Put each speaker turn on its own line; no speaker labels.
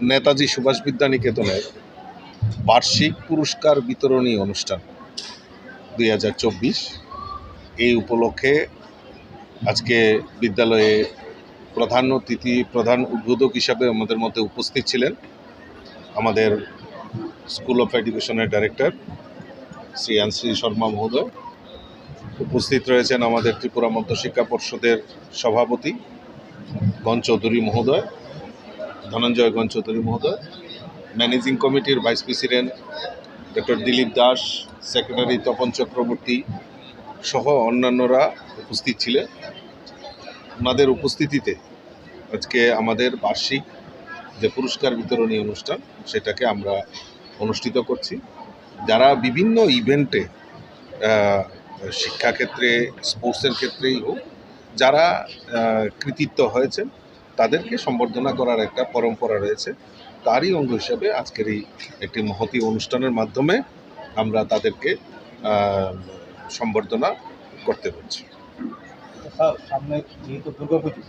নেতাজি সুভাষ বিদ্যা নিকেতনের বার্ষিক পুরস্কার বিতরণী অনুষ্ঠান দুই হাজার চব্বিশ। এই উপলক্ষে আজকে বিদ্যালয়ে প্রধান অতিথি, প্রধান উদ্বোধক হিসাবে আমাদের মধ্যে উপস্থিত ছিলেন আমাদের স্কুল অফ এডুকেশনের ডাইরেক্টর শ্রী আনশ্রী শর্মা মহোদয়। উপস্থিত রয়েছেন আমাদের ত্রিপুরা মধ্যশিক্ষা পর্ষদের সভাপতি গণ চৌধুরী মহোদয়। ধনঞ্জয় গণ চৌধুরী মহোদয়, ম্যানেজিং কমিটির vice president doctor Dilip Das, secretary Tapan Chakraborty সহ অন্যান্যরা উপস্থিত ছিলেন। ওনাদের উপস্থিতিতে আজকে আমাদের বার্ষিক যে পুরস্কার বিতরণী অনুষ্ঠান, সেটাকে আমরা অনুষ্ঠিত করছি। যারা বিভিন্ন ইভেন্টে শিক্ষাক্ষেত্রে, স্পোর্টসের ক্ষেত্রেই হোক, যারা কৃতিত্ব হয়েছেন তাদেরকে সম্বর্ধনা করার একটা পরম্পরা রয়েছে। তারই অঙ্গ হিসাবে আজকের এই একটি মহতি অনুষ্ঠানের মাধ্যমে আমরা তাদেরকে সম্বর্ধনা করতে পারছি
স্যার, সামনে যেহেতু দুর্গাপুজো